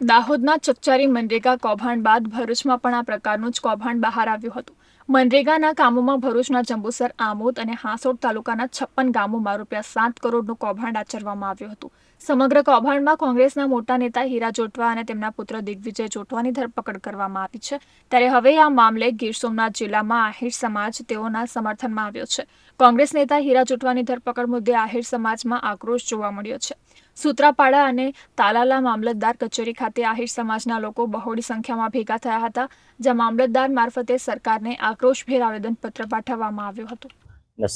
દાહોદના ચકચારી મનરેગા કૌભાંડ બાદ ભરૂચમાં પણ આ પ્રકારનું જ કૌભાંડ બહાર આવ્યું હતું. મનરેગાના કામોમાં ભરૂચના જંબુસર, આમોદ અને હાંસોડ તાલુકાના છપ્પન ગામોમાં રૂપિયા સાત કરોડનું કૌભાંડ આચરવામાં આવ્યું હતું. સમગ્ર કૌભાંડમાં કોંગ્રેસના મોટા નેતા હીરા જોટવા અને તેમના પુત્ર દિગ્વિજય જોટવાની ધરપકડ કરવામાં આવી છે. ત્યારે હવે આ મામલે ગીર સોમનાથ જિલ્લામાં આહિર સમાજ તેઓના સમર્થનમાં આવ્યો છે. કોંગ્રેસ નેતા હીરા જોટવાની ધરપકડ મુદ્દે આહિર સમાજમાં આક્રોશ જોવા મળ્યો છે. સૂત્રાપાડા અને તાલાલા મામલતદાર કચેરી ખાતે આહિર સમાજના લોકો બહોળી સંખ્યામાં ભેગા થયા હતા, જ્યાં મામલતદાર મારફતે સરકારને આક્રોશભેર આવેદનપત્ર પાઠવવામાં આવ્યું હતું.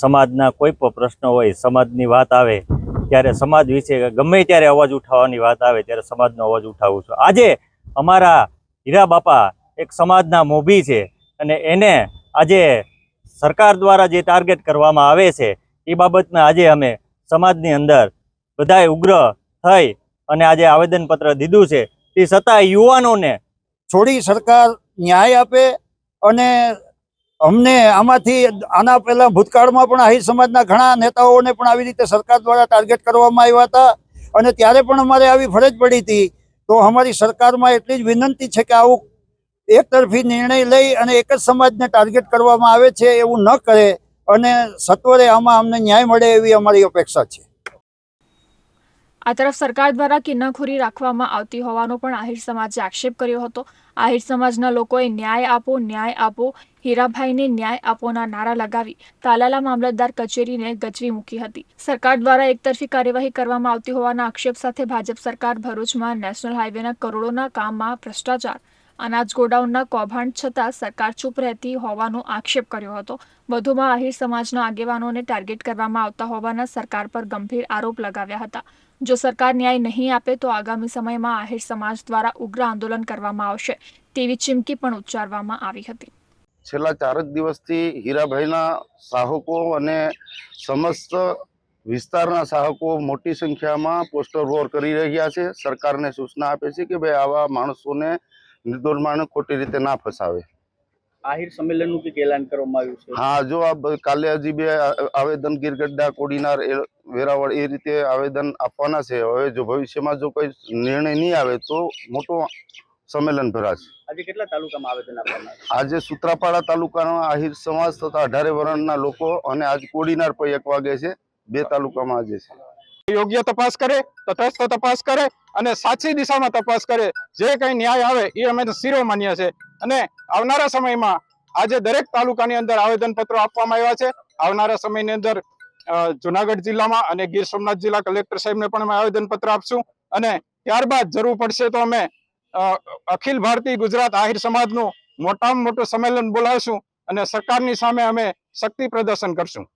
સમાજના કોઈ પણ પ્રશ્ન હોય, સમાજની વાત આવે, ત્યારે સમાજ વિશે ગમે ત્યારે અવાજ ઉઠાવવાની વાત આવે, ત્યારે સમાજનો અવાજ ઉઠાવું છું. આજે અમારા હીરા બાપા એક સમાજના મોભી છે અને એને આજે સરકાર દ્વારા જે ટાર્ગેટ કરવામાં આવે છે, એ બાબતમાં આજે અમે સમાજની અંદર બધાએ ઉગ્ર થઈ અને આજે આવેદનપત્ર દીધું છે. તે છતાં યુવાનોને છોડી સરકાર ન્યાય આપે અને અમને આમાંથી આના પહેલાં ભૂતકાળમાં પણ આહિર સમાજના ઘણા નેતાઓને પણ આવી રીતે સરકાર દ્વારા ટાર્ગેટ કરવામાં આવ્યા હતા અને ત્યારે પણ અમારે આવી ફરજ પડી હતી. તો અમારી સરકારમાં એટલી જ વિનંતી છે કે આવું એક તરફી નિર્ણય લઈ અને એક જ સમાજને ટાર્ગેટ કરવામાં આવે છે એવું ન કરે અને સત્વરે આમાં અમને ન્યાય મળે એવી અમારી અપેક્ષા છે. આ તરફ સરકાર દ્વારા કિન્નાખોરી રાખવામાં આવતી હોવાનો પણ આહિર સમાજે આક્ષેપ કર્યો હતો. આહિર સમાજના લોકોએ ન્યાય આપો ન્યાય આપો, હીરાભાઈને ન્યાય આપોના નારા લગાવી, તાલાલા મામલતદાર કચેરીને ગજવી મૂકી હતી. સરકાર દ્વારા એકતરફી કાર્યવાહી કરવામાં આવતી હોવાના આક્ષેપ સાથે ભાજપ સરકાર ભરૂચમાં નેશનલ હાઈવેના કરોડોના કામમાં ભ્રષ્ટાચાર અનાજ ગોડાઉનના કૌભાંડ છતાં સરકાર ચૂપ રહેતી હોવાનો આક્ષેપ કર્યો હતો. વધુમાં આહિર સમાજના આગેવાનોને ટાર્ગેટ કરવામાં આવતા હોવાના સરકાર પર ગંભીર આરોપ લગાવ્યા હતા. જો સરકાર ન્યાય નહીં આપે તો આગામી સમયમાં આહિર સમાજ દ્વારા ઉગ્ર આંદોલન કરવામાં આવશે, તેવી ચીમકી પણ ઉચ્ચારવામાં આવી હતી. છેલ્લા ચારક દિવસથી હીરાભાઈના સાહકો અને સમસ્ત વિસ્તારના સાહકો મોટી સંખ્યામાં પોસ્ટર વોર કરી રહ્યા છે. સરકારને સૂચના આપે છે કે ભાઈ આવા માણસોને નિર્દોષ માણસ ખોટી રીતે ના ફસાવે. આહિર સંમેલનનું કંઈક એલાન કરવામાં આવ્યું છે? હા જો આ કાલે હજી બે આવેદન ગીરગઢડા કોડીનાર વેરાવળ એ રીતે આવેદન આપવાના છે. હવે જો ભવિષ્યમાં જો કોઈ નિર્ણય નહીં આવે તો મોટો સંમેલન ભરાશે. આજે કેટલા તાલુકામાં આવેદન આપવાના આજે સુત્રાપાડા તાલુકાના આહિર સમાજ તથા અઢારે વર્ણના લોકો અને આજ કોડીનાર પર એક વાગે છે. બે તાલુકામાં આજે છે. યોગ્ય તપાસ કરે, તટસ્થ તપાસ કરે અને સાચી દિશામાં તપાસ કરે. જે કંઈ ન્યાય આવે એ અમે તો શિરો માન્ય છે અને આવનારા સમયમાં આજે દરેક તાલુકાની અંદર આવેદનપત્રો આપવામાં આવ્યા છે. આવનારા સમયની અંદર જુનાગઢ જિલ્લામાં અને ગીર સોમનાથ જિલ્લા કલેક્ટર સાહેબને પણ અમે આવેદનપત્ર આપશું. અને ત્યારબાદ જરૂર પડશે તો અમે અખિલ ભારતીય ગુજરાત આહિર સમાજનું મોટામાં મોટું સંમેલન બોલાવશું અને સરકારની સામે અમે શક્તિ પ્રદર્શન કરશું.